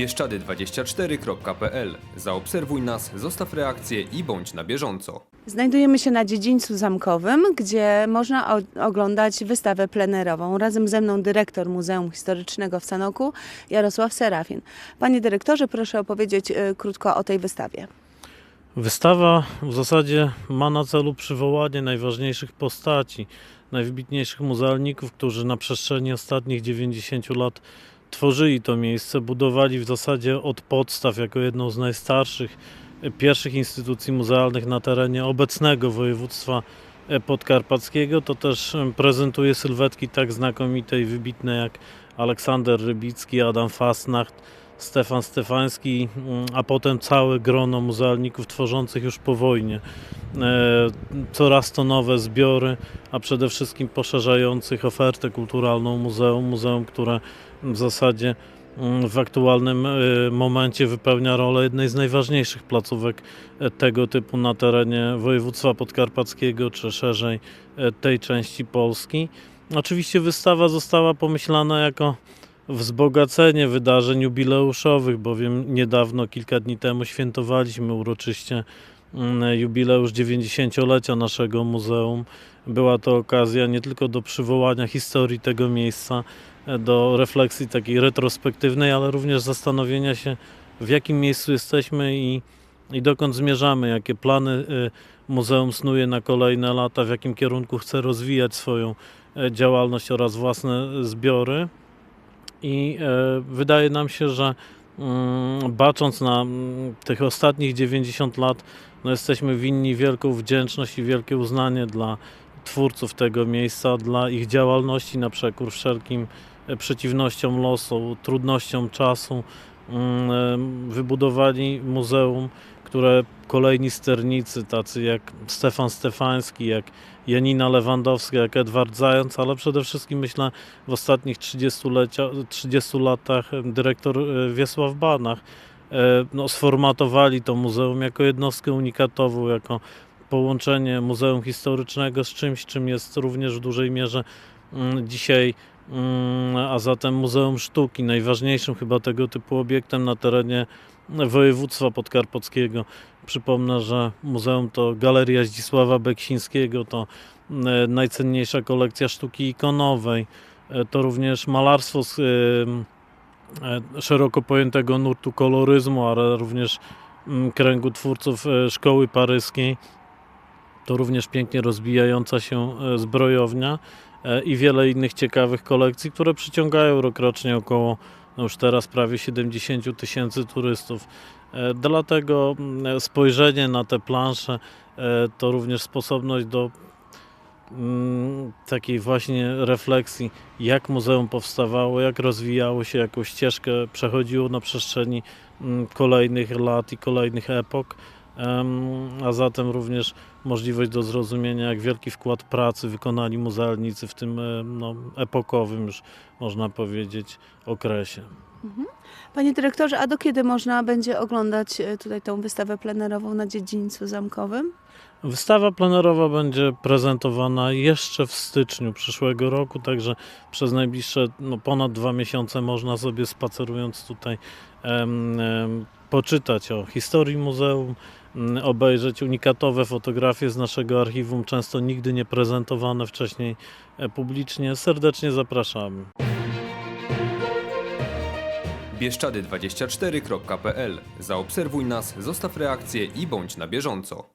bieszczady24.pl. Zaobserwuj nas, zostaw reakcję i bądź na bieżąco. Znajdujemy się na dziedzińcu zamkowym, gdzie można oglądać wystawę plenerową. Razem ze mną dyrektor Muzeum Historycznego w Sanoku, Jarosław Serafin. Panie dyrektorze, proszę opowiedzieć e, krótko o tej wystawie. Wystawa w zasadzie ma na celu przywołanie najważniejszych postaci, najwybitniejszych muzealników, którzy na przestrzeni ostatnich 90 lat tworzyli to miejsce, budowali w zasadzie od podstaw jako jedną z najstarszych, e, pierwszych instytucji muzealnych na terenie obecnego województwa e, podkarpackiego. To też prezentuje sylwetki tak znakomite i wybitne jak Aleksander Rybicki, Adam Fasnacht, Stefan Stefański, mm, a potem całe grono muzealników tworzących już po wojnie. E, Coraz to nowe zbiory, a przede wszystkim poszerzających ofertę kulturalną muzeum. Muzeum, które w zasadzie mm, w aktualnym e, momencie wypełnia rolę jednej z najważniejszych placówek e, tego typu na terenie województwa podkarpackiego, czy szerzej tej części Polski. Oczywiście wystawa została pomyślana jako wzbogacenie wydarzeń jubileuszowych, bowiem niedawno, kilka dni temu świętowaliśmy uroczyście mm, jubileusz 90-lecia naszego muzeum. Była to okazja nie tylko do przywołania historii tego miejsca, e, do refleksji takiej retrospektywnej, ale również zastanowienia się, w jakim miejscu jesteśmy i, i dokąd zmierzamy, jakie plany y, muzeum snuje na kolejne lata, w jakim kierunku chce rozwijać swoją e, działalność oraz własne zbiory. I e, wydaje nam się, że mm, bacząc na mm, tych ostatnich 90 lat, no jesteśmy winni wielką wdzięczność i wielkie uznanie dla twórców tego miejsca, dla ich działalności na przekór wszelkim e, przeciwnościom losu, trudnościom czasu. Mm, Wybudowali muzeum, które kolejni sternicy, tacy jak Stefan Stefański, jak Janina Lewandowska, jak Edward Zając, ale przede wszystkim myślę w ostatnich 30, lecia, 30 latach dyrektor e, Wiesław Banach e, no, sformatowali to muzeum jako jednostkę unikatową, jako połączenie muzeum historycznego z czymś, czym jest również w dużej mierze mm, dzisiaj, a zatem Muzeum Sztuki, najważniejszym chyba tego typu obiektem na terenie województwa podkarpackiego. Przypomnę, że muzeum to Galeria Zdzisława Beksińskiego, to e, najcenniejsza kolekcja sztuki ikonowej, e, to również malarstwo z e, szeroko pojętego nurtu koloryzmu, ale również mm, kręgu twórców szkoły paryskiej. To również pięknie rozwijająca się zbrojownia i wiele innych ciekawych kolekcji, które przyciągają rokrocznie około no już teraz prawie 70 tysięcy turystów. E, Dlatego mm, spojrzenie na te plansze e, to również sposobność do mm, takiej właśnie refleksji, jak muzeum powstawało, jak rozwijało się, jaką ścieżkę przechodziło na przestrzeni mm, kolejnych lat i kolejnych epok. A zatem również możliwość do zrozumienia, jak wielki wkład pracy wykonali muzealnicy w tym e, no, epokowym, już można powiedzieć, okresie. Panie dyrektorze, a do kiedy można będzie oglądać e, tutaj tą wystawę plenerową na dziedzińcu zamkowym? Wystawa plenerowa będzie prezentowana jeszcze w styczniu przyszłego roku, także przez najbliższe no, ponad dwa miesiące można sobie spacerując tutaj em, em, poczytać o historii muzeum, obejrzeć unikatowe fotografie z naszego archiwum, często nigdy nie prezentowane wcześniej e, publicznie. Serdecznie zapraszamy. bieszczady24.pl. Zaobserwuj nas, zostaw reakcję i bądź na bieżąco.